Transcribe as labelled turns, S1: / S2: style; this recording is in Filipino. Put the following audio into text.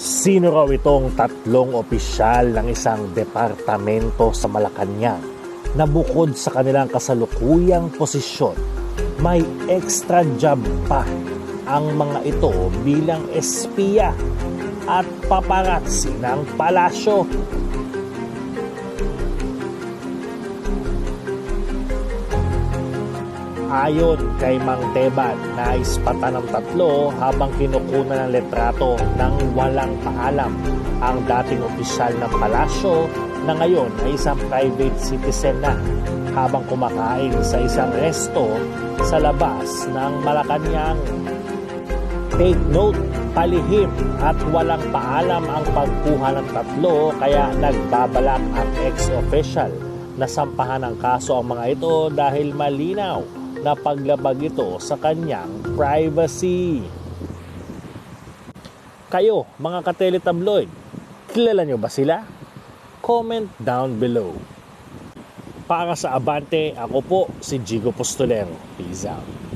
S1: Sino raw itong tatlong opisyal ng isang departamento sa Malacanang na bukod sa kanilang kasalukuyang posisyon, may extra job pa ang mga ito bilang espiya at paparazzi ng palasyo. Ayon kay Mang Teban, naispata ng tatlo habang kinukuna ng letrato ng walang paalam ang dating opisyal ng palasyo na ngayon ay isang private citizen na habang kumakain sa isang resto sa labas ng Malacanang. Take note, palihim at walang paalam ang pagkuha ng tatlo kaya nagbabalak ang ex-official na sampahan ng kaso ang mga ito dahil malinaw na paglabag ito sa kanyang privacy. Kayo, mga kateletabloid, kilala nyo ba sila? Comment down below. Para sa Abante, ako po si Jigo Postolero. Peace out.